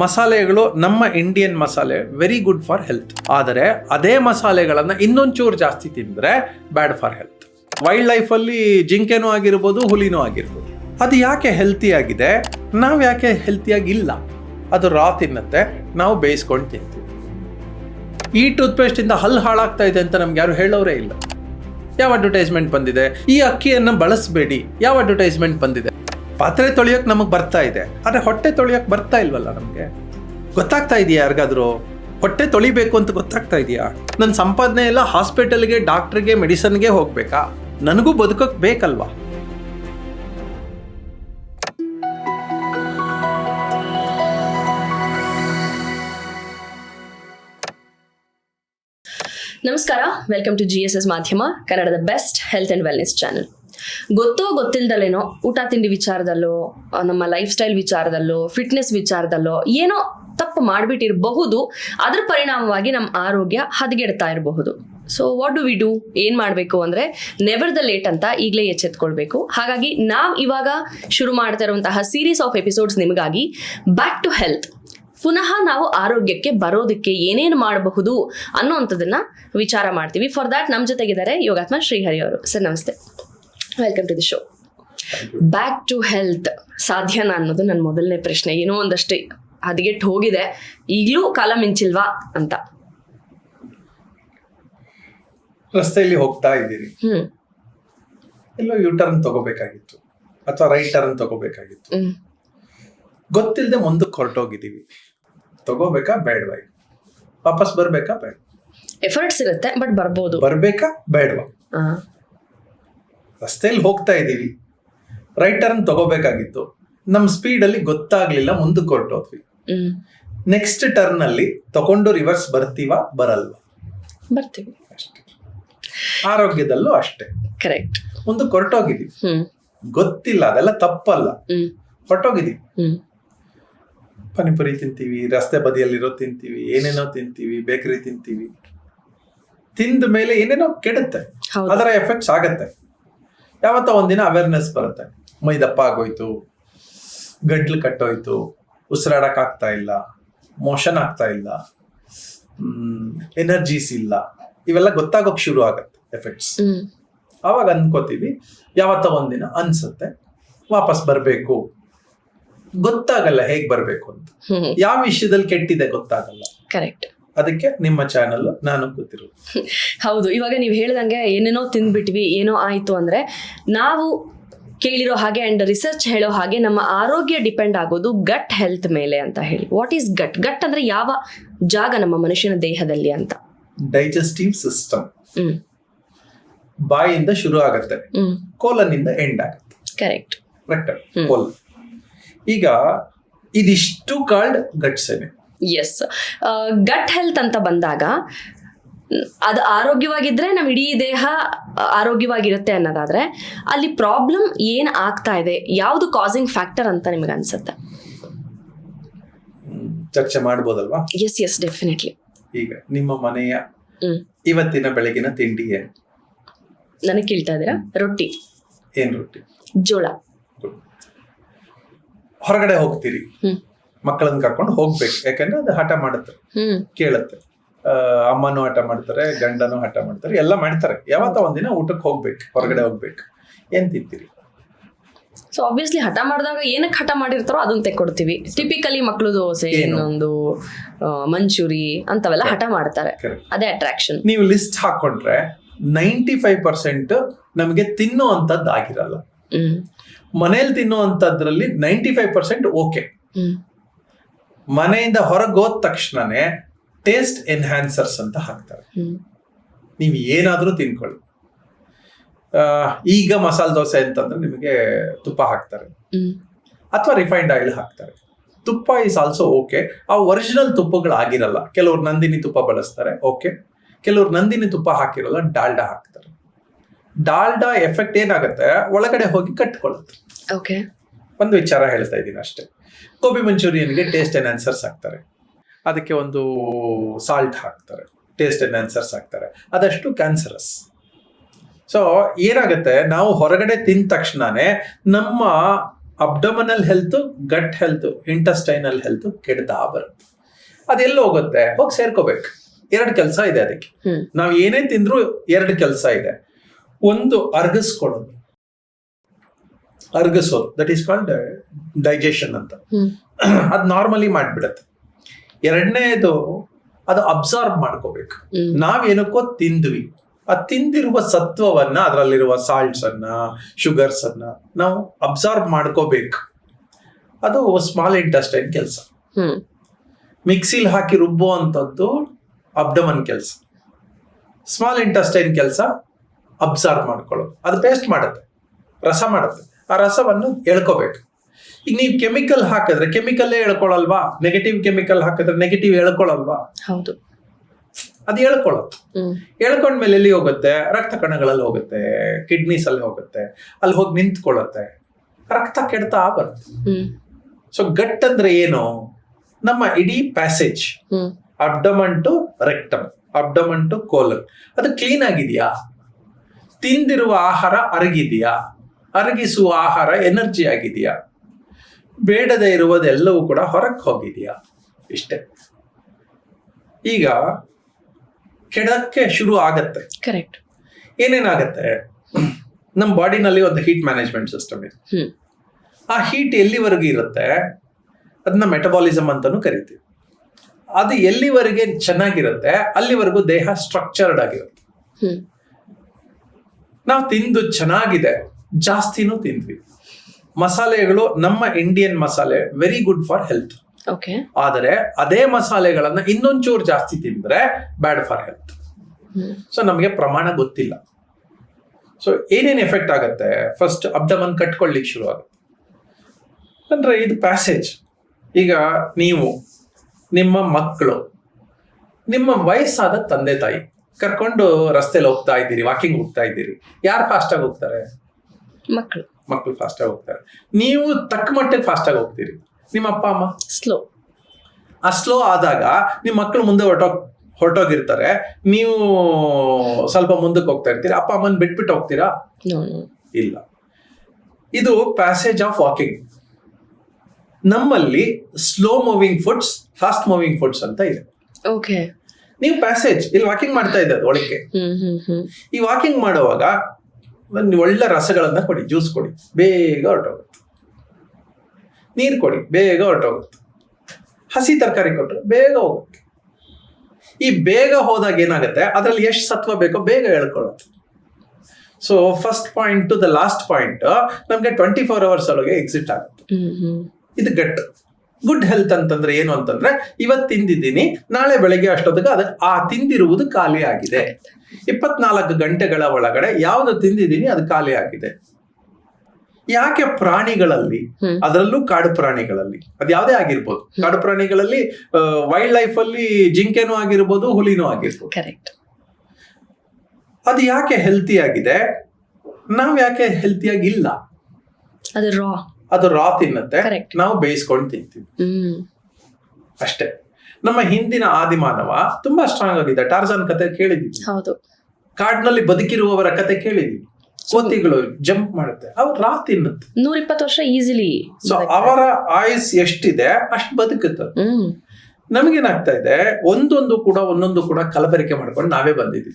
ಮಸಾಲೆಗಳು ನಮ್ಮ ಇಂಡಿಯನ್ ಮಸಾಲೆ ವೆರಿ ಗುಡ್ ಫಾರ್ ಹೆಲ್ತ್ ಆದರೆ ಅದೇ ಮಸಾಲೆಗಳನ್ನು ಇನ್ನೊಂಚೂರು ಜಾಸ್ತಿ ತಿಂದರೆ ಬ್ಯಾಡ್ ಫಾರ್ ಹೆಲ್ತ್ ವೈಲ್ಡ್ ಲೈಫಲ್ಲಿ ಜಿಂಕೆನೂ ಆಗಿರ್ಬೋದು, ಹುಲಿನೂ ಆಗಿರ್ಬೋದು. ಅದು ಯಾಕೆ ಹೆಲ್ತಿಯಾಗಿದೆ ನಾವು ಯಾಕೆ ಹೆಲ್ತಿಯಾಗಿಲ್ಲ ಅದು ರಾ ತಿನ್ನತ್ತೆ, ನಾವು ಬೇಯಿಸ್ಕೊಂಡು ತಿಂತೀವಿ. ಈ ಟೂತ್ಪೇಸ್ಟಿಂದ ಹಲ್ಲು ಹಾಳಾಗ್ತಾ ಇದೆ ಅಂತ ನಮ್ಗೆ ಯಾರು ಹೇಳೋರೇ ಇಲ್ಲ. ಯಾವ ಅಡ್ವರ್ಟೈಸ್ಮೆಂಟ್ ಬಂದಿದೆ? ಈ ಅಕ್ಕಿಯನ್ನು ಬಳಸಬೇಡಿ. ಯಾವ ಅಡ್ವರ್ಟೈಸ್ಮೆಂಟ್ ಬಂದಿದೆ? ಪಾತ್ರೆ ತೊಳೆಯೋಕೆ ನಮಗೆ ಬರ್ತಾ ಇದೆ. ಆದರೆ ಹೊಟ್ಟೆ ತೊಳೆಯೋಕೆ ಬರ್ತಾ ಇಲ್ವಲ್ಲ ನಮಗೆ? ಗೊತ್ತಾಗ್ತಾ ಇದೆಯಾ ಯಾರಿಗಾದರೂ? ಹೊಟ್ಟೆ ತೊಳಿಬೇಕು ಅಂತ ಗೊತ್ತಾಗ್ತಾ ಇದೆಯಾ? ನನ್ನ ಸಂಪಾದನೆ ಎಲ್ಲ ಹಾಸ್ಪಿಟಲ್ಗೆ, ಡಾಕ್ಟ್ರಿಗೆ, ಮೆಡಿಸನ್ಗೆ ಹೋಗ್ಬೇಕಾ? ನನಗೂ ಬದುಕೋಕೆ ಬೇಕಲ್ವಾ? ನಮಸ್ಕಾರ, welcome to G S S ಮಾಧ್ಯಮ, ಕನ್ನಡದ best health and wellness channel. ಗೊತ್ತೋ ಗೊತ್ತಿಲ್ದಲೇನೋ ಊಟ ತಿಂಡಿ ವಿಚಾರದಲ್ಲೋ ನಮ್ಮ ಲೈಫ್ ಸ್ಟೈಲ್ ವಿಚಾರದಲ್ಲೋ ಫಿಟ್ನೆಸ್ ವಿಚಾರದಲ್ಲೋ ಏನೋ ತಪ್ಪು ಮಾಡಿಬಿಟ್ಟಿರಬಹುದು, ಅದ್ರ ಪರಿಣಾಮವಾಗಿ ನಮ್ಮ ಆರೋಗ್ಯ ಹದಗೆಡ್ತಾ ಇರಬಹುದು. So what do we do ಏನು ಮಾಡಬೇಕು ಅಂದರೆ ನೆವರ್ ದ ಲೇಟ್ ಅಂತ ಈಗಲೇ ಎಚ್ಚೆತ್ಕೊಳ್ಬೇಕು. ಹಾಗಾಗಿ, ನಾವು ಇವಾಗ ಶುರು ಮಾಡ್ತಾ ಇರುವಂತಹ ಸೀರೀಸ್ ಆಫ್ ಎಪಿಸೋಡ್ಸ್ ನಿಮಗಾಗಿ ಬ್ಯಾಕ್ ಟು ಹೆಲ್ತ್ ಪುನಃ ನಾವು ಆರೋಗ್ಯಕ್ಕೆ ಬರೋದಕ್ಕೆ ಏನೇನು ಮಾಡಬಹುದು ಅನ್ನೋವಂಥದ್ದನ್ನ ವಿಚಾರ ಮಾಡ್ತೀವಿ. ಫಾರ್ ದ್ಯಾಟ್ ನಮ್ಮ ಜೊತೆಗಿದ್ದಾರೆ ಯೋಗಾತ್ಮ ಶ್ರೀಹರಿ ಅವರು. ಸರ್, ನಮಸ್ತೆ. Welcome to the show back to health ಸಾಧ್ಯನಾ ಅನ್ನೋದು ನನ್ನ ಮೊದಲನೇ ಪ್ರಶ್ನೆ. ಏನೋ ಒಂದಷ್ಟು ಹದಗೆಟ್ಟು ಹೋಗಿದೆ. ಈಗಲೂ ಕಾಲ ಮಿಂಚಿಲ್ವಾ ಅಂತ. ರಸ್ತೆಯಲ್ಲಿ ಹೋಗ್ತಾ ಇದ್ದೀರಿ. ಎಲ್ಲೋ ಯು ಟರ್ನ್ ತಗೋಬೇಕಾಗಿತ್ತು. ಅಥವಾ ರೈಟ್ ಟರ್ನ್ ತಗೋಬೇಕಾಗಿತ್ತು. ಗೊತ್ತಿಲ್ಲದೆ ಮುಂದಕ್ಕೆ ಹೊರಟೋಗಿದ್ದೀವಿ. ತಗೋಬೇಕಾ ಬೇಡವಾ ವಾಪಸ್ ಬರ್ಬೇಕಾ ಬೇಡ. ಎಫರ್ಟ್ಸ್ ಇರುತ್ತೆ ಬಟ್ ಬರ್ಬೋದು. ಬರ್ಬೇಕಾ ಬೇಡವಾ? ರಸ್ತೆಯಲ್ಲಿ ಹೋಗ್ತಾ ಇದ್ದೀವಿ. ರೈಟ್ ಟರ್ನ್ ತಗೋಬೇಕಾಗಿತ್ತು. ನಮ್ಮ ಸ್ಪೀಡಲ್ಲಿ ಗೊತ್ತಾಗ್ಲಿಲ್ಲ ಮುಂದಕ್ಕೆ ಹೊರಟೋದ್ವಿ. ನೆಕ್ಸ್ಟ್ ಟರ್ನ್ ಅಲ್ಲಿ ತಗೊಂಡು ರಿವರ್ಸ್ ಬರ್ತೀವ ಬರಲ್ವಾ? ಬರ್ತೀವಿ. ಆರೋಗ್ಯದಲ್ಲೂ ಅಷ್ಟೇ. ಕರೆಕ್ಟ್ ಮುಂದಕ್ಕೆ ಹೊರಟೋಗಿದ್ದೀವಿ. ಗೊತ್ತಿಲ್ಲ ಅದೆಲ್ಲ ತಪ್ಪಲ್ಲ. ಹ್ಮ್. ಪಾನಿಪುರಿ ತಿಂತೀವಿ ರಸ್ತೆ ಬದಿಯಲ್ಲಿರೋ ತಿಂತೀವಿ ಏನೇನೋ ತಿಂತೀವಿ ಬೇಕರಿ ತಿಂತೀವಿ. ತಿಂದ ಮೇಲೆ ಏನೇನೋ ಕೆಡುತ್ತೆ. ಅದರ ಎಫೆಕ್ಟ್ಸ್ ಆಗತ್ತೆ. ಯಾವತ್ತ ಒಂದಿನ ಅವೇರ್ನೆಸ್ ಬರುತ್ತೆ. ಮೈದಪ್ಪ ಆಗೋಯ್ತು ಗಂಟ್ಲು ಕಟ್ಟೋಯ್ತು ಉಸಿರಾಡಕ್ ಆಗ್ತಾ ಇಲ್ಲ ಮೋಷನ್ ಆಗ್ತಾ ಇಲ್ಲ ಎನರ್ಜೀಸ್ ಇಲ್ಲ. ಇವೆಲ್ಲ ಗೊತ್ತಾಗೋಕ್ ಶುರು ಆಗತ್ತೆ ಎಫೆಕ್ಟ್ಸ್ ಅವಾಗ ಆವಾಗ ಅನ್ಕೋತೀವಿ ಯಾವತ್ತ ಒಂದಿನ ಅನ್ಸುತ್ತೆ ವಾಪಸ್ ಬರಬೇಕು. ಗೊತ್ತಾಗಲ್ಲ ಹೇಗ್ ಬರಬೇಕು ಅಂತ. ಯಾವ ವಿಷಯದಲ್ಲಿ ಕೆಟ್ಟಿದೆ ಗೊತ್ತಾಗಲ್ಲ. ಕರೆಕ್ಟ್ ಅದಕ್ಕೆ ನಿಮ್ಮ ಚಾನಲ್ ನಾನು ಗೊತ್ತಿರೋದು ಹೌದು ಇವಾಗ ನೀವು ಹೇಳ್ದಂಗೆ ಏನೇನೋ ತಿಂದ್ಬಿಟ್ವಿ ಏನೋ ಆಯಿತು ಅಂದರೆ ನಾವು ಕೇಳಿರೋ ಹಾಗೆ ಆ್ಯಂಡ್ ರಿಸರ್ಚ್ ಹೇಳೋ ಹಾಗೆ ನಮ್ಮ ಆರೋಗ್ಯ ಡಿಪೆಂಡ್ ಆಗೋದು ಗಟ್ ಹೆಲ್ತ್ ಮೇಲೆ ಅಂತ ಹೇಳಿ. ವಾಟ್ ಈಸ್ ಗಟ್ ಗಟ್ ಅಂದರೆ ಯಾವ ಜಾಗ ನಮ್ಮ ಮನುಷ್ಯನ ದೇಹದಲ್ಲಿ ಅಂತ. ಡೈಜೆಸ್ಟಿವ್ ಸಿಸ್ಟಮ್ ಬಾಯಿಂದ ಶುರು ಆಗುತ್ತೆ. ಕೋಲನ್ ಕೋಲನ್ನಿಂದ ಎಂಡ್ ಆಗುತ್ತೆ. Correct correct. ಕೋಲ್. ಈಗ ಇದಿಷ್ಟು ಕಾಲ್ಡ್ ಗಟ್ಸೆನೆ ಎಸ್ ಗಟ್ ಹೆಲ್ತ್ ಅಂತ ಬಂದಾಗ ಅದು ಆರೋಗ್ಯವಾಗಿದ್ದರೆ ನಮ್ಮ ಇಡೀ ದೇಹ ಆರೋಗ್ಯವಾಗಿರುತ್ತೆ ಅನ್ನೋದಾದ್ರೆ ಅಲ್ಲಿ ಪ್ರಾಬ್ಲಮ್ ಏನು ಆಗ್ತಾ ಇದೆ ಯಾವುದು ಕಾಸಿಂಗ್ ಫ್ಯಾಕ್ಟರ್ ಅಂತ ನಿಮಗೆ ಅನ್ಸುತ್ತೆ? ಚರ್ಚೆ ಮಾಡ್ಬೋದಲ್ವಾ? ಎಸ್ ಎಸ್ ಡೆಫಿನೆಟ್ಲಿ ಈಗ ನಿಮ್ಮ ಮನೆಯ ಇವತ್ತಿನ ಬೆಳಗಿನ ತಿಂಡಿ ಏನು? ನನಗೆ ಕೇಳ್ತಾ ಇದ್ದೀರಾ ರೊಟ್ಟಿ. ಏನು ರೊಟ್ಟಿ? ಜೋಳ. ಹೊರಗಡೆ ಹೋಗ್ತೀರಿ. ಮಕ್ಕಳನ್ನ ಕರ್ಕೊಂಡು ಹೋಗ್ಬೇಕು. ಯಾಕಂದ್ರೆ ಅದು ಹಠ ಮಾಡುತ್ತೆ. ಕೇಳುತ್ತೆ. ಅಮ್ಮನೂ ಹಠ ಮಾಡ್ತಾರೆ ಗಂಡನೂ ಹಠ ಮಾಡ್ತಾರೆ ಎಲ್ಲ ಮಾಡ್ತಾರೆ. ಯಾವತ್ತ ಒಂದಿನ ಊಟಕ್ಕೆ ಹೋಗ್ಬೇಕು ಹೊರಗಡೆ ಹೋಗ್ಬೇಕು. ಏನ್ ತಿಂತೀರಿ? ಸೊ ಆಬ್ವಿಯಸ್ಲಿ ಹಠ ಮಾಡಿದಾಗ ಏನಕ್ಕೆ ಹಠ ಮಾಡಿರ್ತಾರೋ ಅದನ್ನ ತೆಕ್ಕೊಡ್ತೀವಿ. ಟಿಪಿಕಲಿ ಮಕ್ಕಳು ದೋಸೆ? ಇನ್ನೊಂದು ಮಂಚೂರಿ ಅಂತವೆಲ್ಲ ಹಠ ಮಾಡ್ತಾರೆ. ಅದೇ ಅಟ್ರಾಕ್ಷನ್ ನೀವು ಲಿಸ್ಟ್ ಹಾಕೊಂಡ್ರೆ ನೈಂಟಿ ಫೈವ್ ಪರ್ಸೆಂಟ್ ನಮಗೆ ತಿನ್ನುವಂಥದ್ದು ಆಗಿರಲ್ಲ ಮನೇಲಿ ತಿನ್ನುವಂಥದ್ರಲ್ಲಿ ನೈಂಟಿ ಫೈವ್ ಪರ್ಸೆಂಟ್ ಓಕೆ ಮನೆಯಿಂದ ಹೊರಗೋದ ತಕ್ಷಣನೇ ಟೇಸ್ಟ್ ಎನ್ಹ್ಯಾನ್ಸರ್ಸ್ ಅಂತ ಹಾಕ್ತಾರೆ. ನೀವು ಏನಾದರೂ ತಿನ್ಕೊಳ್ಳಿ. ಈಗ ಮಸಾಲೆ ದೋಸೆ ಅಂತಂದ್ರೆ ನಿಮಗೆ ತುಪ್ಪ ಹಾಕ್ತಾರೆ. ಅಥವಾ ರಿಫೈನ್ಡ್ ಆಯಿಲ್ ಹಾಕ್ತಾರೆ. ತುಪ್ಪ ಇಸ್ ಆಲ್ಸೋ ಓಕೆ ಆ ಒರಿಜಿನಲ್ ತುಪ್ಪಗಳು ಆಗಿರಲ್ಲ ಕೆಲವ್ರು ನಂದಿನಿ ತುಪ್ಪ ಬಳಸ್ತಾರೆ ಓಕೆ ಕೆಲವರು ನಂದಿನಿ ತುಪ್ಪ ಹಾಕಿರಲ್ಲ ಡಾಲ್ಡಾ ಹಾಕ್ತಾರೆ. ಡಾಲ್ಡಾ ಎಫೆಕ್ಟ್ ಏನಾಗುತ್ತೆ? ಒಳಗಡೆ ಹೋಗಿ ಕಟ್ಕೊಳ್ಳುತ್ತೆ. ಓಕೆ ಒಂದು ವಿಚಾರ ಹೇಳ್ತಾ ಇದ್ದೀನಿ ಅಷ್ಟೇ. ಗೋಬಿ ಮಂಚೂರಿಯನ್ಗೆ ಟೇಸ್ಟ್ ಎನ್ಹಾನ್ಸರ್ಸ್ ಹಾಕ್ತಾರೆ. ಅದಕ್ಕೆ ಒಂದು ಸಾಲ್ಟ್ ಹಾಕ್ತಾರೆ. ಟೇಸ್ಟ್ ಎನ್ಹಾನ್ಸರ್ಸ್ ಹಾಕ್ತಾರೆ. ಅದಷ್ಟು ಕ್ಯಾನ್ಸರಸ್ ಸೊ ಏನಾಗುತ್ತೆ? ನಾವು ಹೊರಗಡೆ ತಿಂದ ತಕ್ಷಣನೇ ನಮ್ಮ abdominal health gut health intestinal health ಕೆಡ್ತಾ ಬರುತ್ತೆ. ಅದೆಲ್ಲ ಹೋಗುತ್ತೆ? ಹೋಗಿ ಸೇರ್ಕೋಬೇಕು. ಎರಡು ಕೆಲಸ ಇದೆ ಅದಕ್ಕೆ. ನಾವು ಏನೇ ತಿಂದ್ರು ಎರಡು ಕೆಲಸ ಇದೆ. ಒಂದು ಅರ್ಗಿಸ್ಕೊಳ್ಳೋದು ಅರ್ಗಿಸೋದು ದಟ್ ಈಸ್ ಕಾಲ್ಡ್ ಡೈಜೆಷನ್ ಅಂತ. ಅದು ನಾರ್ಮಲಿ ಮಾಡಿಬಿಡತ್ತೆ. ಎರಡನೇದು ಅದು ಅಬ್ಸಾರ್ಬ್ ಮಾಡ್ಕೋಬೇಕು. ನಾವೇನಕ್ಕೋ ತಿಂದ್ವಿ. ಆ ತಿಂದಿರುವ ಸತ್ವವನ್ನ ಅದರಲ್ಲಿರುವ ಸಾಲ್ಟ್ಸ್ ಅನ್ನ ಶುಗರ್ಸ್ ಅನ್ನ ನಾವು ಅಬ್ಸಾರ್ಬ್ ಮಾಡ್ಕೋಬೇಕು. ಅದು ಸ್ಮಾಲ್ ಇಂಟೆಸ್ಟೈನ್ ಕೆಲಸ. ಮಿಕ್ಸಿಲಿ ಮಿಕ್ಸಿಲ್ ಹಾಕಿ ರುಬ್ಬೋ ಅಂಥದ್ದು ಅಬ್ಡಮನ್ ಕೆಲಸ. ಸ್ಮಾಲ್ ಇಂಟೆಸ್ಟೈನ್ ಕೆಲಸ ಅಬ್ಸಾರ್ಬ್ ಮಾಡ್ಕೊಳ್ಳೋದು. ಅದು ಪೇಸ್ಟ್ ಮಾಡುತ್ತೆ. ರಸ ಮಾಡುತ್ತೆ. ಆ ರಸವನ್ನು ಎಳ್ಕೋಬೇಕು. ಈಗ ನೀವು ಕೆಮಿಕಲ್ ಹಾಕಿದ್ರೆ ಕೆಮಿಕಲ್ಲೇ ಎಳ್ಕೊಳಲ್ವಾ? ನೆಗೆಟಿವ್ ಕೆಮಿಕಲ್ ಹಾಕಿದ್ರೆ ನೆಗೆಟಿವ್ ಎಳ್ಕೊಳಲ್ವಾ? ಹೌದು. ಅದು ಹೇಳ್ಕೊಳ್ಳುತ್ತೆ ಹ್ಮ್. ಎಳ್ಕೊಂಡ್ಮೇಲೆ ಎಲ್ಲಿ ಹೋಗುತ್ತೆ? ರಕ್ತ ಕಣಗಳಲ್ಲಿ ಹೋಗುತ್ತೆ ಕಿಡ್ನೀಸ್ ಅಲ್ಲಿ ಹೋಗುತ್ತೆ ಅಲ್ಲಿ ಹೋಗಿ ನಿಂತ್ಕೊಳ್ಳುತ್ತೆ. ರಕ್ತ ಕೆಡ್ತಾ ಬರುತ್ತೆ. ಸೊ ಗಟ್ ಅಂದ್ರೆ ಏನು? ನಮ್ಮ ಇಡೀ passage abdomen to rectum abdomen to colon ಅದು ಕ್ಲೀನ್ ಆಗಿದೆಯಾ? ತಿಂದಿರುವ ಆಹಾರ ಅರಗಿದೆಯಾ? ಅರಗಿಸುವ ಆಹಾರ ಎನರ್ಜಿ ಆಗಿದೆಯಾ? ಬೇಡದೆ ಇರುವುದೆಲ್ಲವೂ ಕೂಡ ಹೊರಕ್ಕೆ ಹೋಗಿದೆಯಾ? ಇಷ್ಟೇ. ಈಗ ಕೆಡಕ್ಕೆ ಶುರು ಆಗತ್ತೆ. ಕರೆಕ್ಟ್ ಏನೇನಾಗತ್ತೆ? ನಮ್ಮ ಬಾಡಿನಲ್ಲಿ ಒಂದು ಹೀಟ್ ಮ್ಯಾನೇಜ್ಮೆಂಟ್ ಸಿಸ್ಟಮ್ ಇದೆ. ಆ ಹೀಟ್ ಎಲ್ಲಿವರೆಗೂ ಇರುತ್ತೆ? ಅದನ್ನ ಮೆಟಬಾಲಿಸಮ್ ಅಂತಾನೂ ಕರಿತೀವಿ. ಅದು ಎಲ್ಲಿವರೆಗೆ ಚೆನ್ನಾಗಿರುತ್ತೆ? ಅಲ್ಲಿವರೆಗೂ ದೇಹ ಸ್ಟ್ರಕ್ಚರ್ಡ್ ಆಗಿರುತ್ತೆ. ನಾವು ತಿಂದು ಚೆನ್ನಾಗಿದೆ. ಜಾಸ್ತಿನೂ ತಿಂದ್ವಿ. ಮಸಾಲೆಗಳು ನಮ್ಮ ಇಂಡಿಯನ್ ಮಸಾಲೆ very good for health okay ಆದರೆ ಅದೇ ಮಸಾಲೆಗಳನ್ನ ಇನ್ನೊಂಚೂರು ಜಾಸ್ತಿ ತಿಂದ್ರೆ ಬ್ಯಾಡ್ ಫಾರ್ ಹೆಲ್ತ್ ಸೊ ನಮಗೆ ಪ್ರಮಾಣ ಗೊತ್ತಿಲ್ಲ. ಸೊ ಏನೇನು ಎಫೆಕ್ಟ್ ಆಗುತ್ತೆ? ಫಸ್ಟ್ ಅಬ್ಡಮನ್ ಕಟ್ಕೊಳ್ಳಿಕ್ಕೆ ಶುರು ಆಗುತ್ತೆ ಅಂದ್ರೆ ಇದು ಪ್ಯಾಸೇಜ್ ಈಗ ನೀವು ನಿಮ್ಮ ಮಕ್ಕಳು ನಿಮ್ಮ ವಯಸ್ಸಾದ ತಂದೆ ತಾಯಿ ಕರ್ಕೊಂಡು ರಸ್ತೆಲಿ ಹೋಗ್ತಾ ಇದ್ದೀರಿ ವಾಕಿಂಗ್ ಹೋಗ್ತಾ ಇದ್ದೀರಿ ಯಾರು ಫಾಸ್ಟಾಗಿ ಹೋಗ್ತಾರೆ? ಮಕ್ಕಳು ಮಕ್ಕಳು ಫಾಸ್ಟಾಗಿ ಹೋಗ್ತಾರೆ. ನೀವು ತಕ್ಕ ಮಟ್ಟಿಗೆ ಫಾಸ್ಟಾಗಿ ಹೋಗ್ತೀರಿ. ನಿಮ್ಮ ಅಪ್ಪ ಅಮ್ಮ? ಸ್ಲೋ ಆ ಸ್ಲೋ ಆದಾಗ ನಿಮ್ಮ ಮಕ್ಕಳು ಮುಂದೆ ಹೊರಟೋಗ್ ಹೊರಟೋಗಿರ್ತಾರೆ. ನೀವು ಸ್ವಲ್ಪ ಮುಂದಕ್ಕೆ ಹೋಗ್ತಾ ಇರ್ತೀರಿ. ಅಪ್ಪ ಅಮ್ಮನ ಬಿಟ್ಬಿಟ್ಟು ಹೋಗ್ತೀರಾ? ಇಲ್ಲ. ಇದು ಪ್ಯಾಸೇಜ್ ಆಫ್ ವಾಕಿಂಗ್ ನಮ್ಮಲ್ಲಿ slow moving foods fast moving foods ಅಂತ ಇದೆ. ಓಕೆ ನೀವು ಪ್ಯಾಸೇಜ್ ಇಲ್ಲಿ ವಾಕಿಂಗ್ ಮಾಡ್ತಾ ಇದ್ದದ್ದು ಒಳಕ್ಕೆ. ಈ ವಾಕಿಂಗ್ ಮಾಡುವಾಗ ಒಂದು ಒಳ್ಳೆ ರಸಗಳನ್ನ ಕೊಡಿ ಜ್ಯೂಸ್ ಕೊಡಿ ಬೇಗ ಹೊರಟೋಗುತ್ತೆ. ನೀರು ಕೊಡಿ ಬೇಗ ಹೊರಟೋಗುತ್ತೆ. ಹಸಿ ತರಕಾರಿ ಕೊಟ್ಟರೆ ಬೇಗ ಹೋಗುತ್ತೆ. ಈ ಬೇಗ ಹೋದಾಗ ಏನಾಗುತ್ತೆ? ಅದರಲ್ಲಿ ಎಷ್ಟು ಸತ್ವ ಬೇಕೋ ಬೇಗ ಹೇಳ್ಕೊಳ್ಳುತ್ತೆ. So first point to the last point ನಮಗೆ ಟ್ವೆಂಟಿ ಫೋರ್ ಅವರ್ಸ್ ಒಳಗೆ ಎಕ್ಸಿಟ್ ಆಗುತ್ತೆ. ಇದು ಗಟ್ ಗುಡ್ ಹೆಲ್ತ್ ಅಂತಂದ್ರೆ ಏನು ಅಂತಂದ್ರೆ ಇವತ್ತು ತಿಂದಿದ್ದೀನಿ ನಾಳೆ ಬೆಳಗ್ಗೆ ಅಷ್ಟೊತ್ತಿಗೆ ಅದು ಆ ತಿಂದಿರುವುದು ಖಾಲಿ ಆಗಿದೆ. ಇಪ್ಪತ್ನಾಲ್ಕು ಗಂಟೆಗಳ ಒಳಗಡೆ ಯಾವ್ದು ತಿಂದಿದ್ದೀನಿ ಅದು ಖಾಲಿ ಆಗಿದೆ. ಯಾಕೆ ಪ್ರಾಣಿಗಳಲ್ಲಿ ಅದರಲ್ಲೂ ಕಾಡು ಪ್ರಾಣಿಗಳಲ್ಲಿ ಅದು ಯಾವುದೇ ಆಗಿರ್ಬೋದು. ಕಾಡು ಪ್ರಾಣಿಗಳಲ್ಲಿ ವೈಲ್ಡ್ ಲೈಫ್ ಅಲ್ಲಿ ಜಿಂಕೆನೂ ಆಗಿರ್ಬೋದು ಹುಲಿನೂ ಆಗಿರ್ಬೋದು. ಕರೆಕ್ಟ್ ಅದು ಯಾಕೆ ಹೆಲ್ತಿ ಆಗಿದೆ? ನಾವ್ ಯಾಕೆ ಹೆಲ್ತಿಯಾಗಿಲ್ಲ ಅದು ರಾ ಅದು ರಾ ತಿನ್ನುತ್ತೆ. ನಾವು ಬೇಯಿಸ್ಕೊಂಡು ತಿಂತೀವಿ. ಅಷ್ಟೇ. ನಮ್ಮ ಹಿಂದಿನ ಆದಿಮಾನವ ತುಂಬಾ ಸ್ಟ್ರಾಂಗ್ ಆಗಿದೆ ಟಾರ್ಜನ್ ಕತೆ ಕೇಳಿದೀವಿ ಹೌದು. ಕಾಡಿನಲ್ಲಿ ಬದುಕಿರುವವರ ಕತೆ ಕೇಳಿದೀವಿ ಕೋತಿಗಳು ಜಂಪ್ ಮಾಡುತ್ತೆ. ಅವ್ರು ರಾ ತಿನ್ನುತ್ತೆ. ನೂರ ಇಪ್ಪತ್ತು ವರ್ಷ ಈಸಿಲಿ ಸೊ ಅವರ ಆಯುಸ್ ಎಷ್ಟಿದೆ ಅಷ್ಟು ಬದುಕುತ್ತೆ. ನಮಗೇನಾಗ್ತಾ ಇದೆ ಒಂದೊಂದು ಕೂಡ ಒಂದೊಂದು ಕೂಡ ಕಲಬೆರಕೆ ಮಾಡ್ಕೊಂಡು ನಾವೇ ಬಂದಿದ್ವಿ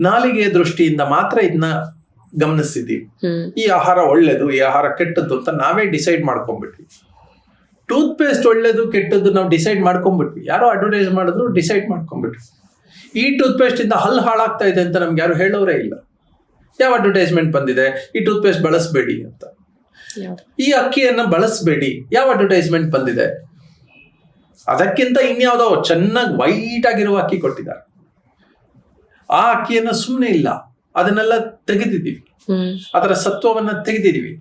ನಾಲಿಗೆ ದೃಷ್ಟಿಯಿಂದ ಮಾತ್ರ ಇದನ್ನ ಗಮನಿಸ್ತಿದ್ದೀವಿ ಹ್ಮ್. ಈ ಆಹಾರ ಒಳ್ಳೇದು ಈ ಆಹಾರ ಕೆಟ್ಟದ್ದು ಅಂತ ನಾವೇ ಡಿಸೈಡ್ ಮಾಡ್ಕೊಂಡ್ಬಿಟ್ವಿ. ಟೂತ್ ಪೇಸ್ಟ್ ಒಳ್ಳೇದು ಕೆಟ್ಟದ್ದು ನಾವು ಡಿಸೈಡ್ ಮಾಡ್ಕೊಂಡ್ಬಿಟ್ವಿ. ಯಾರೋ ಅಡ್ವರ್ಟೈಸ್ ಮಾಡಿದ್ರು ಡಿಸೈಡ್ ಮಾಡ್ಕೊಂಡ್ಬಿಟ್ವಿ. ಈ ಟೂತ್ ಪೇಸ್ಟ್ ಇಂದ ಹಲ್ಲು ಹಾಳಾಗ್ತಾ ಇದೆ ಅಂತ ನಮ್ಗೆ ಯಾರು ಹೇಳೋರೇ ಇಲ್ಲ. ಯಾವ ಅಡ್ವರ್ಟೈಸ್ಮೆಂಟ್ ಬಂದಿದೆ? ಈ ಟೂತ್ ಪೇಸ್ಟ್ ಬಳಸಬೇಡಿ ಅಂತ. ಈ ಅಕ್ಕಿಯನ್ನು ಬಳಸಬೇಡಿ. ಯಾವ ಅಡ್ವರ್ಟೈಸ್ಮೆಂಟ್ ಬಂದಿದೆ? ಅದಕ್ಕಿಂತ ಇನ್ಯಾವುದೋ ಚೆನ್ನಾಗಿ ವೈಟ್ ಆಗಿರುವ ಅಕ್ಕಿ ಕೊಟ್ಟಿದ್ದಾರೆ. ಆ ಅಕ್ಕಿಯನ್ನು ಸುಮ್ಮನೆ ಇಲ್ಲ. ಅದನ್ನೆಲ್ಲ ತೆಗೆದಿದ್ದೀವಿ. ಅದರ ಸತ್ವವನ್ನ ತೆಗೆದಿದ್ದೀವಿ.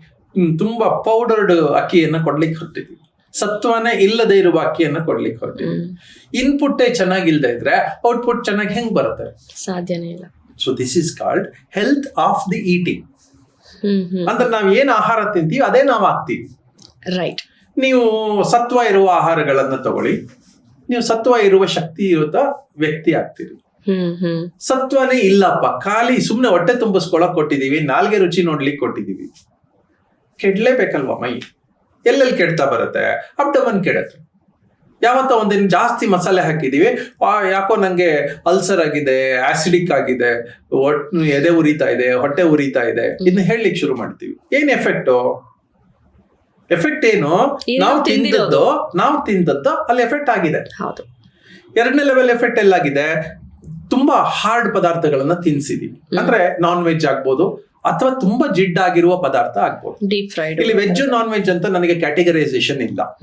ತುಂಬಾ ಪೌಡರ್ಡ್ ಅಕ್ಕಿಯನ್ನ ಕೊಡ್ಲಿಕ್ಕೆ ಹೊರಟಿದ್ವಿ ಸತ್ವನೇ ಇಲ್ಲದೆ ಇರುವ ಅಕ್ಕಿಯನ್ನ ಕೊಡ್ಲಿಕ್ಕೆ ಹೊರಟಿದ್ವಿ ಇನ್ಪುಟ್ ಇನ್ಪುಟ್ಟೇ ಚೆನ್ನಾಗಿಲ್ದೇ ಇದ್ರೆ ಔಟ್ಪುಟ್ ಚೆನ್ನಾಗಿ ಹೆಂಗ್ ಬರುತ್ತೆ? ಸಾಧ್ಯನೇ ಇಲ್ಲ. So this is called health of the eating ಅಂದ್ರೆ ನಾವ್ ಏನ್ ಆಹಾರ ತಿಂತೀವಿ ಅದೇ ನಾವು ಆಗ್ತೀವಿ ರೈಟ್ ನೀವು ಸತ್ವ ಇರುವ ಆಹಾರಗಳನ್ನ ತಗೊಳ್ಳಿ. ನೀವು ಸತ್ವ ಇರುವ ಶಕ್ತಿ ಇರುತ್ತ ವ್ಯಕ್ತಿ ಆಗ್ತೀರಿ. ಸತ್ವನೇ ಇಲ್ಲಪ್ಪ. ಖಾಲಿ ಸುಮ್ಮನೆ ಹೊಟ್ಟೆ ತುಂಬಿಸ್ಕೊಳಕ್ ಕೊಟ್ಟಿದೀವಿ ನಾಲ್ಗೆ ರುಚಿ ನೋಡ್ಲಿಕ್ಕೆ ಕೊಟ್ಟಿದೀವಿ. ಕೆಡ್ಲೇಬೇಕಲ್ವಾ ಮೈ? ಎಲ್ಲೆಲ್ಲಿ ಕೆಡ್ತಾ ಬರುತ್ತೆ? ಅಬ್ಡಮನ್ ಕೆಡತ್ತೆ. ಯಾವತ್ತ ಒಂದಿನ ಜಾಸ್ತಿ ಮಸಾಲೆ ಹಾಕಿದೀವಿ. ಯಾಕೋ ನಂಗೆ ಅಲ್ಸರ್ ಆಗಿದೆ ಆಸಿಡಿಕ್ ಆಗಿದೆ ಎದೆ ಉರಿತಾ ಇದೆ ಹೊಟ್ಟೆ ಉರಿತಾ ಇದೆ. ಇದನ್ನ ಹೇಳಲಿಕ್ಕೆ ಶುರು ಮಾಡ್ತೀವಿ. ಏನ್ ಎಫೆಕ್ಟು ಎಫೆಕ್ಟ್ ಏನು? ನಾವು. ತಿಂದದ್ದು ನಾವು ತಿಂದದ್ದು ಅಲ್ಲಿ ಎಫೆಕ್ಟ್ ಆಗಿದೆ. ಎರಡನೇ ಲೆವೆಲ್ ಎಫೆಕ್ಟ್ ಎಲ್ಲಾಗಿದೆ? ತುಂಬಾ ಹಾರ್ಡ್ ಪದಾರ್ಥಗಳನ್ನ ತಿನ್ಸಿದೀವಿ. ಅಂದ್ರೆ ನಾನ್ ವೆಜ್ ಆಗ್ಬೋದು ಅಥವಾ ತುಂಬಾ ಜಿಡ್ ಆಗಿರುವ ಪದಾರ್ಥ ಆಗ್ಬೋದು. ಡೀಪ್ ಫ್ರೈಡ್ ಇಲ್ಲಿ ವೆಜ್ ನಾನ್ ವೆಜ್ ಅಂತ ನನಗೆ ಕ್ಯಾಟಗರೈಸೇಷನ್ ಇಲ್ಲ.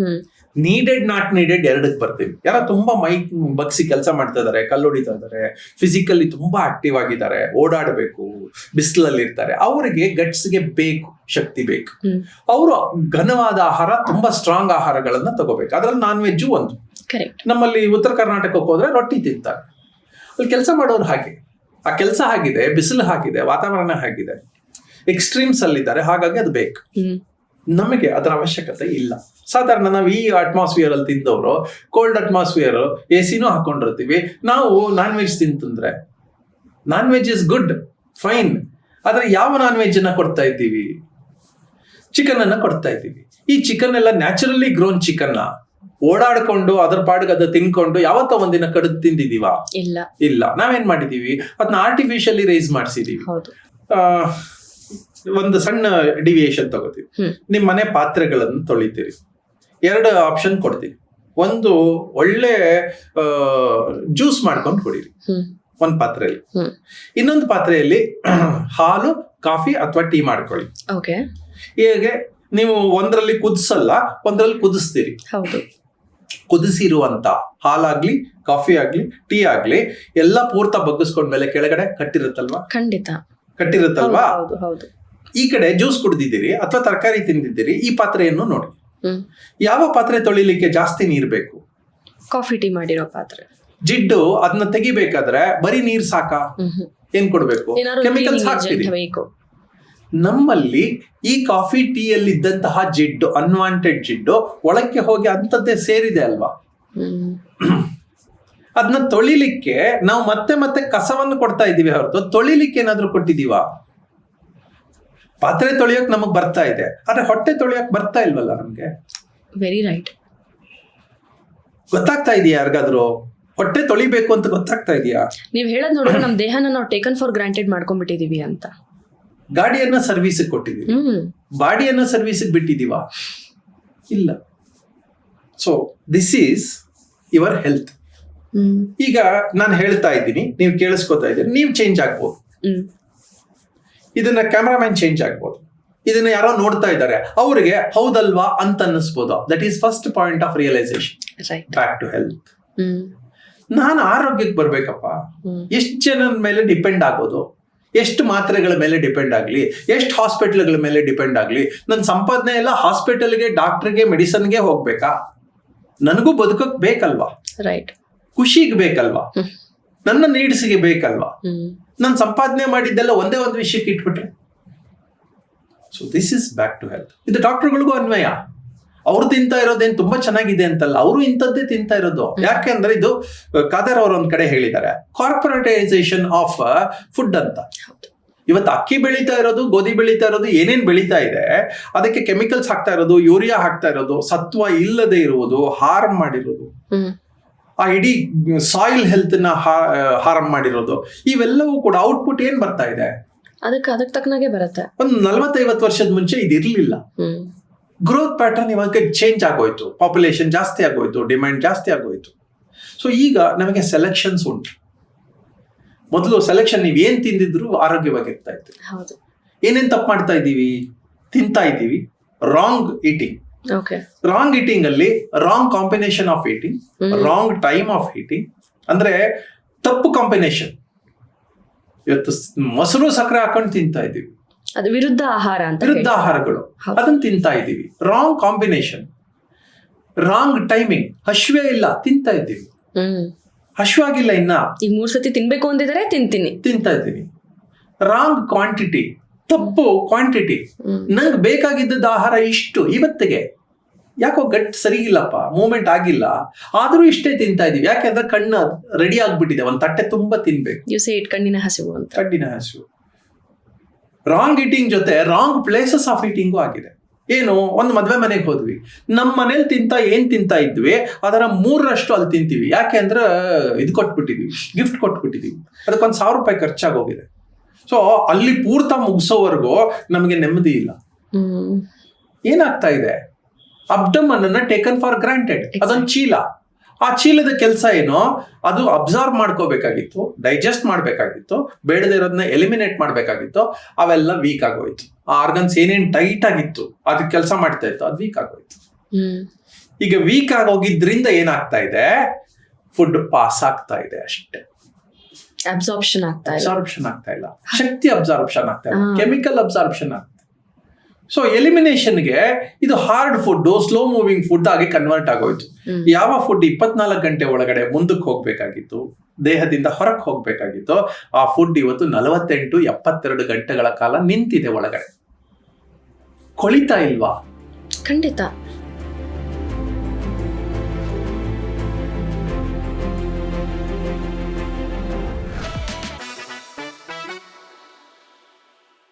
ನೀಡೆಡ್ ನಾಟ್ ನೀಡೆಡ್ ಎರಡಕ್ಕೆ ಬರ್ತೀವಿ. ಯಾರ ತುಂಬಾ ಮೈ ಬಗ್ಸಿ ಕೆಲಸ ಮಾಡ್ತಾ ಇದಾರೆ ಕಲ್ಲು ಹೊಡಿತಾ ಇದಾರೆ ಫಿಸಿಕಲಿ ತುಂಬಾ ಆಕ್ಟಿವ್ ಆಗಿದ್ದಾರೆ ಓಡಾಡಬೇಕು ಬಿಸಿಲಲ್ಲಿ ಇರ್ತಾರೆ. ಅವರಿಗೆ ಗಟ್ಸ್ಗೆ ಬೇಕು ಶಕ್ತಿ ಬೇಕು. ಅವರು ಘನವಾದ ಆಹಾರ ತುಂಬಾ ಸ್ಟ್ರಾಂಗ್ ಆಹಾರಗಳನ್ನ ತಗೋಬೇಕು. ಅದ್ರಲ್ಲಿ ನಾನ್ ವೆಜ್ ಒಂದು. ಕರೆಕ್ಟ್ ನಮ್ಮಲ್ಲಿ ಉತ್ತರ ಕರ್ನಾಟಕಕ್ಕೆ ಹೋದ್ರೆ ರೊಟ್ಟಿ ತಿಂತಾರೆ. ಅಲ್ಲಿ ಕೆಲಸ ಮಾಡೋರು ಹಾಗೆ. ಆ ಕೆಲಸ ಆಗಿದೆ ಬಿಸಿಲು ಹಾಗಿದೆ ವಾತಾವರಣ ಹಾಗಿದೆ. ಎಕ್ಸ್ಟ್ರೀಮ್ಸ್ ಅಲ್ಲಿದ್ದಾರೆ ಹಾಗಾಗಿ ಅದು ಬೇಕು. ನಮಗೆ ಅದರ ಅವಶ್ಯಕತೆ ಇಲ್ಲ. ಸಾಧಾರಣ ನಾವು ಈ ಅಟ್ಮಾಸ್ಫಿಯರ್ ಅಲ್ಲಿ ತಿಂದವರು ಕೋಲ್ಡ್ ಅಟ್ಮಾಸ್ಫಿಯರ್ ಎ ಸಿನೂ ಹಾಕೊಂಡಿರ್ತೀವಿ. ನಾವು non veg ತಿಂತಂದ್ರೆ non veg is good fine ಆದ್ರೆ ಯಾವ ನಾನ್ ವೆಜ್ ಅನ್ನ ಕೊಡ್ತಾ ಇದ್ದೀವಿ? ಚಿಕನ್ ಅನ್ನ ಕೊಡ್ತಾ ಇದ್ದೀವಿ. ಈ ಚಿಕನ್ ಎಲ್ಲ ನ್ಯಾಚುರಲಿ ಗ್ರೋನ್ ಚಿಕನ್ ಓಡಾಡ್ಕೊಂಡು ಅದ್ರ ಪಾಡಿಗೆ ಅದು ತಿನ್ಕೊಂಡು ಯಾವತ್ತ ಒಂದಿನ ಕಡಿದು ತಿಂದಿದೀವ ಇಲ್ಲ. ಇಲ್ಲ. ನಾವೇನ್ ಮಾಡಿದೀವಿ ಅದನ್ನ ಆರ್ಟಿಫಿಷಿಯಲಿ ರೈಸ್ ಮಾಡಿಸಿದೀವಿ. ಒಂದು ಸಣ್ಣ ಡಿವಿಯೇಷನ್ ತಗೋತೀವಿ. ನಿಮ್ ನಿಮ್ಮ ಮನೆ ಪಾತ್ರೆಗಳನ್ನು ತೊಳಿತೀರಿ. ಎರಡು ಆಪ್ಷನ್ ಕೊಡ್ತೀವಿ ಒಂದು ಒಳ್ಳೆ ಜ್ಯೂಸ್ ಮಾಡ್ಕೊಂಡು ಕುಡೀರಿ. ಒಂದ್ ಪಾತ್ರೆಯಲ್ಲಿ. ಇನ್ನೊಂದು ಪಾತ್ರೆಯಲ್ಲಿ ಹಾಲು ಕಾಫಿ ಅಥವಾ ಟೀ ಮಾಡ್ಕೊಳ್ಳಿ. ಓಕೆ ಹೇಗೆ? ನೀವು ಒಂದರಲ್ಲಿ ಕುದಿಸಲ್ಲ ಒಂದರಲ್ಲಿ ಕುದಿಸ್ತೀರಿ. ಹೌದು. ಕುದಿಸಿರುವಂತ ಹಾಲಾಗ್ಲಿ ಕಾಫಿ ಆಗ್ಲಿ ಟೀ ಆಗ್ಲಿ ಎಲ್ಲ ಪೂರ್ತ ಬಗ್ಗಿಸ್ಕೊಂಡ್ಮೇಲೆ ಕೆಳಗಡೆ ಕಟ್ಟಿರುತ್ತಲ್ವಾ? ಖಂಡಿತ. ಕಟ್ಟಿರುತ್ತಲ್ವಾ? ಈ ಕಡೆ ಜ್ಯೂಸ್ ಕುಡಿದಿದ್ದೀರಿ ಅಥವಾ ತರಕಾರಿ ತಿಂದಿದ್ದೀರಿ ಈ ಪಾತ್ರೆಯನ್ನು ನೋಡಿ. ಯಾವ ಪಾತ್ರೆ ತೊಳಿಲಿಕ್ಕೆ ಜಾಸ್ತಿ ನೀರ್ ಬೇಕು? ಕಾಫಿ ಟೀ ಮಾಡಿರೋ ಪಾತ್ರೆ. ಜಿಡ್ಡು ಅದನ್ನ ತೆಗಿಬೇಕಾದ್ರೆ ಬರೀ ನೀರ್ ಸಾಕಾ? ಏನ್ ಕೊಡ್ಬೇಕು? ಕೆಮಿಕಲ್ಸ್ ಹಾಕ್ತೀರಿ. ನಮ್ಮಲ್ಲಿ ಈ ಕಾಫಿ ಟೀಯಲ್ಲಿ ಇದ್ದಂತಹ ಜಿಡ್ಡು ಅನ್ವಾಂಟೆಡ್ ಜಿಡ್ಡು ಒಳಕ್ಕೆ ಹೋಗಿ ಅಂಥದ್ದೇ ಸೇರಿದೆ ಅಲ್ವಾ? ಅದನ್ನ ತೊಳಿಲಿಕ್ಕೆ ನಾವು ಮತ್ತೆ ಮತ್ತೆ ಕಸವನ್ನು ಕೊಡ್ತಾ ಇದ್ದೀವಿ ಹೊರತು. ತೊಳಿಲಿಕ್ಕೆ ಏನಾದರೂ ಕೊಟ್ಟಿದೀವಾ ಪಾತ್ರೆ ತೊಳಿಯೋಕ್ ನಮಗ್ ಬರ್ತಾ ಇದೆ. ಆದ್ರೆ ಹೊಟ್ಟೆ ತೊಳಿಯೋಕ್ ಬರ್ತಾ ಇಲ್ವಲ್ಲ ನಮ್ಗೆ? ವೆರಿ ರೈಟ್ ಗೊತ್ತಾಗ್ತಾ ಇದೆಯಾ ಯಾರಿಗಾದ್ರೂ? ಹೊಟ್ಟೆ ತೊಳಿಬೇಕು ಅಂತ ಗೊತ್ತಾಗ್ತಾ ಇದೆಯಾ? ನೀವ್ ಹೇಳೋದ್ ನೋಡಿದ್ರೆ ನಮ್ ದೇಹನ ನಾವು ಟೇಕನ್ ಫಾರ್ ಗ್ರಾಂಟೆಡ್ ಮಾಡ್ಕೊಂಡ್ಬಿಟ್ಟಿದೀವಿ ಅಂತ. ಗಾಡಿಯನ್ನ ಸರ್ವಿಸ್ ಕೊಟ್ಟಿದ್ದೀವಿ ಬಾಡಿಯನ್ನ ಸರ್ವಿಸ್ ಬಿಟ್ಟಿದ್ದೀವಾ? ಇಲ್ಲ. So this is your health ಈಗ ನಾನು ಹೇಳ್ತಾ ಇದ್ದೀನಿ ನೀವು ಕೇಳಿಸ್ಕೊತಾ ಇದ್ದೀರಿ ನೀವು ಚೇಂಜ್ ಆಗ್ಬೋದು. ಇದನ್ನ ಕ್ಯಾಮ್ರಾಮ್ಯಾನ್ ಚೇಂಜ್ ಆಗ್ಬೋದು. ಇದನ್ನ ಯಾರೋ ನೋಡ್ತಾ ಇದ್ದಾರೆ ಅವರಿಗೆ ಹೌದಲ್ವಾ ಅಂತ ಅನ್ನಿಸ್ಬೋದು. That is first point of realisation back to health ನಾನು ಆರೋಗ್ಯಕ್ಕೆ ಬರ್ಬೇಕಪ್ಪ. ಎಷ್ಟು ಜನದ ಮೇಲೆ ಡಿಪೆಂಡ್ ಆಗೋದು? ಎಷ್ಟು ಮಾತ್ರೆಗಳ ಮೇಲೆ ಡಿಪೆಂಡ್ ಆಗಲಿ ಎಷ್ಟು ಹಾಸ್ಪಿಟ್ಲ್ಗಳ ಮೇಲೆ ಡಿಪೆಂಡ್ ಆಗಲಿ ನನ್ನ ಸಂಪಾದನೆ ಎಲ್ಲ ಹಾಸ್ಪಿಟಲ್ಗೆ ಡಾಕ್ಟರ್ಗೆ ಮೆಡಿಸನ್ಗೆ ಹೋಗ್ಬೇಕಾ? ನನಗೂ ಬದುಕಕ್ಕೆ ಬೇಕಲ್ವಾ? ರೈಟ್ ಖುಷಿಗೆ ಬೇಕಲ್ವಾ. ನನ್ನ ನೀಡ್ಸ್ಗೆ ಬೇಕಲ್ವಾ? ನನ್ನ ನಾನು ಸಂಪಾದನೆ ಮಾಡಿದ್ದೆಲ್ಲ ಒಂದೇ ಒಂದು ವಿಷಯಕ್ಕೆ ಇಟ್ಬಿಟ್ರೆ? So this is back to health ಇದು ಡಾಕ್ಟರ್ಗಳಿಗೂ ಅನ್ವಯ. ಅವ್ರು ತಿಂತಾ ಇರೋದೇನು ತುಂಬಾ ಚೆನ್ನಾಗಿದೆ ಅಂತಲ್ಲ ಅವರು ಇಂಥದ್ದೇ ತಿಂತಾ ಇರೋದು. ಯಾಕೆಂದ್ರೆ ಇದು ಖಾದರ್ ಕಾದರ್ ಅವರು ಒಂದ್ ಕಡೆ ಹೇಳಿದ್ದಾರೆ. ಕಾರ್ಪೊರೇಟೈಸೇಷನ್ ಆಫ್ ಫುಡ್ ಅಂತ. ಇವತ್ತು ಅಕ್ಕಿ ಬೆಳೀತಾ ಇರೋದು ಗೋಧಿ ಬೆಳೀತಾ ಇರೋದು ಏನೇನು ಬೆಳೀತಾ ಇದೆ ಅದಕ್ಕೆ ಕೆಮಿಕಲ್ಸ್ ಹಾಕ್ತಾ ಇರೋದು ಯೂರಿಯಾ ಹಾಕ್ತಾ ಇರೋದು ಸತ್ವ ಇಲ್ಲದೆ ಇರುವುದು ಹಾರ್ಮ್ ಮಾಡಿರೋದು. ಆ ಇಡೀ ಸಾಯಿಲ್ ಹೆಲ್ತ್ನ ಹಾರ್ಮ್ ಮಾಡಿರೋದು. ಇವೆಲ್ಲವೂ ಕೂಡ ಔಟ್ಪುಟ್ ಏನ್ ಬರ್ತಾ ಇದೆ? ಅದಕ್ಕೆ ಅದಕ್ಕೆ ತಕ್ಕನಾಗೆ ಬರುತ್ತೆ. ಒಂದು ನಲವತ್ತೈವತ್ತು ವರ್ಷದ ಮುಂಚೆ ಇದಿರ್ಲಿಲ್ಲ. ಗ್ರೋತ್ ಪ್ಯಾಟರ್ನ್ ಇವಾಗ ಚೇಂಜ್ ಆಗೋಯ್ತು. ಪಾಪ್ಯುಲೇಷನ್ ಜಾಸ್ತಿ ಆಗೋಯ್ತು. ಡಿಮ್ಯಾಂಡ್ ಜಾಸ್ತಿ ಆಗೋಯ್ತು. ಸೊ ಈಗ ನಮಗೆ ಸೆಲೆಕ್ಷನ್ಸ್ ಉಂಟು. ಮೊದಲು ಸೆಲೆಕ್ಷನ್ ನೀವು ಏನ್ ತಿಂದಿದ್ರು ಆರೋಗ್ಯವಾಗಿರ್ತಾ ಇತ್ತು. ಏನೇನು ತಪ್ಪು ಮಾಡ್ತಾ ಇದ್ದೀವಿ? ತಿಂತಾ ಇದ್ದೀವಿ. ರಾಂಗ್ ಈಟಿಂಗ್ ರಾಂಗ್ ಈಟಿಂಗ್ ಅಲ್ಲಿ wrong combination of eating. Wrong time of eating ಅಂದ್ರೆ ತಪ್ಪು ಕಾಂಬಿನೇಷನ್ ಇವತ್ತು ಮೊಸರು ಸಕ್ಕರೆ ಹಾಕೊಂಡು ತಿಂತಾ ಇದೀವಿ ಅದು ವಿರುದ್ಧ ಆಹಾರ ಅಂತ ವಿರುದ್ಧ ಆಹಾರಗಳು. ಅದನ್ನ ತಿಂತಾ ಇದ್ದೀವಿ. ರಾಂಗ್ ಕಾಂಬಿನೇಷನ್ ರಾಂಗ್ ಟೈಮಿಂಗ್ ಹಶ್ವೇ ಇಲ್ಲ ತಿಂತಾ ಇದ್ದೀವಿ. ಹ್ಮ್. ಹಶ್ವಾಗಿಲ್ಲ ಇನ್ನ. ಈಗ ಮೂರ್ ಸತಿ ತಿನ್ಬೇಕು ಅಂದಿದ್ರೆ ತಿಂತೀನಿ. ತಿಂತಾ ಇದ್ದೀನಿ ರಾಂಗ್ ಕ್ವಾಂಟಿಟಿ ತಪ್ಪು ಕ್ವಾಂಟಿಟಿ ನಂಗೆ ಬೇಕಾಗಿದ್ದದ ಆಹಾರ ಇಷ್ಟು ಇವತ್ತಿಗೆ. ಯಾಕೋ ಗಟ್ ಸರಿ ಇಲ್ಲಪ್ಪ ಮೂಮೆಂಟ್ ಆಗಿಲ್ಲ. ಆದ್ರೂ ಇಷ್ಟೇ ತಿಂತಾ ಇದೀವಿ ಯಾಕೆಂದ್ರೆ ಕಣ್ಣು ರೆಡಿ ಆಗ್ಬಿಟ್ಟಿದೆ. ಒಂದ್ ತಟ್ಟೆ ತುಂಬಾ ತಿನ್ಬೇಕು. ಕಣ್ಣಿನ ಇಟ್ ಕಣ್ಣಿನ ಹಸಿವು. ರಾಂಗ್ ಈಟಿಂಗ್ ಜೊತೆ ರಾಂಗ್ ಪ್ಲೇಸಸ್ ಆಫ್ ಈಟಿಂಗು ಆಗಿದೆ. ಏನು? ಒಂದು ಮದುವೆ ಮನೆಗೆ ಹೋದ್ವಿ. ನಮ್ಮ ಮನೇಲಿ ತಿಂತ ಏನು ತಿಂತ ಇದ್ವಿ? ಅದರ ಮೂರರಷ್ಟು ಅಲ್ಲಿ ತಿಂತೀವಿ. ಯಾಕೆ ಅಂದ್ರೆ ಇದು ಕೊಟ್ಬಿಟ್ಟಿದೀವಿ. ಗಿಫ್ಟ್ ಕೊಟ್ಬಿಟ್ಟಿದೀವಿ. ಅದಕ್ಕೊಂದು ಸಾವಿರ ರೂಪಾಯಿ ಖರ್ಚಾಗೋಗಿದೆ ಸೊ ಅಲ್ಲಿ ಪೂರ್ತ ಮುಗಿಸೋವರೆಗೂ ನಮಗೆ ನೆಮ್ಮದಿ ಇಲ್ಲ. ಏನಾಗ್ತಾ ಇದೆ? ಅಬ್ಡಮನ್ ಅನ್ನ ಟೇಕನ್ ಫಾರ್ ಗ್ರಾಂಟೆಡ್ ಅದೊಂದು ಚೀಲ. ಆ ಚೀಲದ ಕೆಲಸ ಏನು ಅದು ಅಬ್ಸರ್ವ್ ಮಾಡ್ಕೋಬೇಕಾಗಿತ್ತು ಡೈಜೆಸ್ಟ್ ಮಾಡಬೇಕಾಗಿತ್ತು ಬೇಡದಿರೋದನ್ನ ಎಲಿಮಿನೇಟ್ ಮಾಡಬೇಕಾಗಿತ್ತು ಅವೆಲ್ಲ ವೀಕ್ ಆಗೋಯ್ತು. ಆ ಆರ್ಗನ್ಸ್ ಏನೇನ್ ಟೈಟ್ ಆಗಿತ್ತು ಅದಕ್ಕೆ ಕೆಲಸ ಮಾಡ್ತಾ ಇತ್ತು ಅದು ವೀಕ್ ಆಗೋಯ್ತು. ಈಗ ವೀಕ್ ಆಗೋಗಿದ್ರಿಂದ ಏನಾಗ್ತಾ ಇದೆ? ಫುಡ್ ಪಾಸ್ ಆಗ್ತಾ ಇದೆ ಅಷ್ಟೇ. ಅಬ್ಸಾರ್ಪ್ಷನ್ ಆಗ್ತಾ ಇಲ್ಲ. ಅಬ್ಸಾರ್ಪ್ಷನ್ ಆಗ್ತಾ ಇಲ್ಲ. ಶಕ್ತಿ ಅಬ್ಸಾರ್ಪ್ಷನ್ ಆಗ್ತಾ ಇಲ್ಲ. ಕೆಮಿಕಲ್ ಅಬ್ಸಾರ್ಪ್ಷನ್ ಆಗ್ತಾ ಸೊ ಎಲಿಮಿನೇಷನ್ಗೆ ಇದು hard food slow moving food ಆಗಿ ಕನ್ವರ್ಟ್ ಆಗೋಯ್ತು. ಯಾವ ಫುಡ್ ಇಪ್ಪತ್ನಾಲ್ಕು ಗಂಟೆ ಒಳಗಡೆ ಮುಂದಕ್ಕೆ ಹೋಗ್ಬೇಕಾಗಿತ್ತು? ದೇಹದಿಂದ ಹೊರಕ್ಕೆ ಹೋಗ್ಬೇಕಾಗಿತ್ತು. ಆ ಫುಡ್ ಇವತ್ತು ನಲವತ್ತೆಂಟು ಎಪ್ಪತ್ತೆರಡು ಗಂಟೆಗಳ ಕಾಲ ನಿಂತಿದೆ ಒಳಗಡೆ. ಕೊಳಿತಾ ಇಲ್ವಾ? ಖಂಡಿತ.